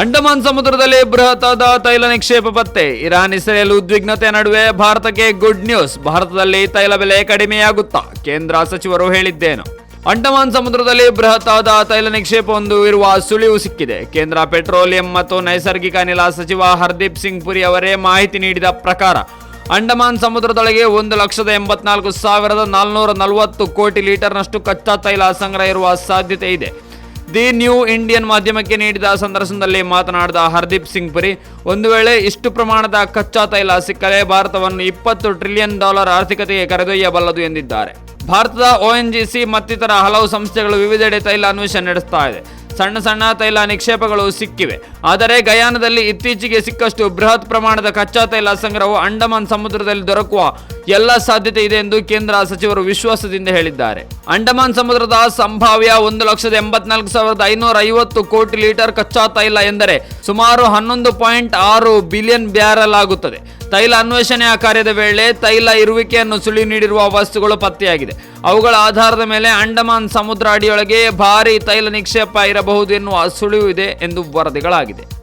ಅಂಡಮಾನ್ ಸಮುದ್ರದಲ್ಲಿ ಬೃಹತ್ತಾದ ತೈಲ ನಿಕ್ಷೇಪ ಪತ್ತೆ. ಇರಾನ್, ಇಸ್ರೇಲ್ ಉದ್ವಿಗ್ನತೆ ನಡುವೆ ಭಾರತಕ್ಕೆ ಗುಡ್ ನ್ಯೂಸ್ ಭಾರತದಲ್ಲಿ ತೈಲ ಬೆಲೆ ಕಡಿಮೆಯಾಗುತ್ತಾ? ಕೇಂದ್ರ ಸಚಿವರು ಹೇಳಿದ್ದೇನು. ಅಂಡಮಾನ್ ಸಮುದ್ರದಲ್ಲಿ ಬೃಹತ್ತಾದ ತೈಲ ನಿಕ್ಷೇಪವೊಂದು ಇರುವ ಸುಳಿವು ಸಿಕ್ಕಿದೆ. ಕೇಂದ್ರ ಪೆಟ್ರೋಲಿಯಂ ಮತ್ತು ನೈಸರ್ಗಿಕ ಅನಿಲ ಸಚಿವ ಹರ್ದೀಪ್ ಸಿಂಗ್ ಪುರಿ ಅವರೇ ಮಾಹಿತಿ ನೀಡಿದ ಪ್ರಕಾರ, ಅಂಡಮಾನ್ ಸಮುದ್ರದೊಳಗೆ ಒಂದು ಲಕ್ಷದ ಎಂಬತ್ನಾಲ್ಕು ಸಾವಿರದ ನಾಲ್ನೂರ ನಲವತ್ತು ಕೋಟಿ ಲೀಟರ್ನಷ್ಟು ಕಚ್ಚಾ ತೈಲ ಸಂಗ್ರಹ ಇರುವ ಸಾಧ್ಯತೆ ಇದೆ. ದಿ ನ್ಯೂ ಇಂಡಿಯನ್ ಮಾಧ್ಯಮಕ್ಕೆ ನೀಡಿದ ಸಂದರ್ಶನದಲ್ಲಿ ಮಾತನಾಡಿದ ಹರ್ದೀಪ್ ಸಿಂಗ್ ಪುರಿ, ಒಂದು ವೇಳೆ ಇಷ್ಟು ಪ್ರಮಾಣದ ಕಚ್ಚಾ ತೈಲ ಸಿಕ್ಕರೆ ಭಾರತವನ್ನು ಇಪ್ಪತ್ತು ಟ್ರಿಲಿಯನ್ ಡಾಲರ್ ಆರ್ಥಿಕತೆಗೆ ಕರೆದೊಯ್ಯಬಲ್ಲದು ಎಂದಿದ್ದಾರೆ. ಭಾರತದ ಒಎನ್ಜಿಸಿ ಮತ್ತಿತರ ಹಲವು ಸಂಸ್ಥೆಗಳು ವಿವಿಧೆಡೆ ತೈಲ ಅನ್ವೇಷಣೆ ನಡೆಸ್ತಾ ಇದೆ. ಸಣ್ಣ ಸಣ್ಣ ತೈಲ ನಿಕ್ಷೇಪಗಳು ಸಿಕ್ಕಿವೆ. ಆದರೆ ಗಯಾನದಲ್ಲಿ ಇತ್ತೀಚೆಗೆ ಸಿಕ್ಕಷ್ಟು ಬೃಹತ್ ಪ್ರಮಾಣದ ಕಚ್ಚಾ ತೈಲ ಸಂಗ್ರಹವು ಅಂಡಮಾನ್ ಸಮುದ್ರದಲ್ಲಿ ದೊರಕುವ ಎಲ್ಲ ಸಾಧ್ಯತೆ ಇದೆ ಎಂದು ಕೇಂದ್ರ ಸಚಿವರು ವಿಶ್ವಾಸದಿಂದ ಹೇಳಿದ್ದಾರೆ. ಅಂಡಮಾನ್ ಸಮುದ್ರದ ಸಂಭಾವ್ಯ ಒಂದು ಲಕ್ಷದ ಎಂಬತ್ನಾಲ್ಕು ಸಾವಿರದ ಐನೂರ ಐವತ್ತು ಕೋಟಿ ಲೀಟರ್ ಕಚ್ಚಾ ತೈಲ ಎಂದರೆ ಸುಮಾರು ಹನ್ನೊಂದು ಪಾಯಿಂಟ್ ಆರು ಬಿಲಿಯನ್ ಬ್ಯಾರಲ್ ಆಗುತ್ತದೆ. ತೈಲ ಅನ್ವೇಷಣೆಯ ಕಾರ್ಯದ ವೇಳೆ ತೈಲ ಇರುವಿಕೆಯನ್ನು ಸುಳಿ ನೀಡಿರುವ ವಸ್ತುಗಳು ಪತ್ತೆಯಾಗಿದೆ. ಅವುಗಳ ಆಧಾರದ ಮೇಲೆ ಅಂಡಮಾನ್ ಸಮುದ್ರ ಅಡಿಯೊಳಗೆ ಭಾರಿ ತೈಲ ನಿಕ್ಷೇಪ ಇರಬಹುದು. ಎನ್ನುವ ಸುಳಿವು ಇದೆ ಎಂದು ವರದಿಗಳಾಗಿದೆ.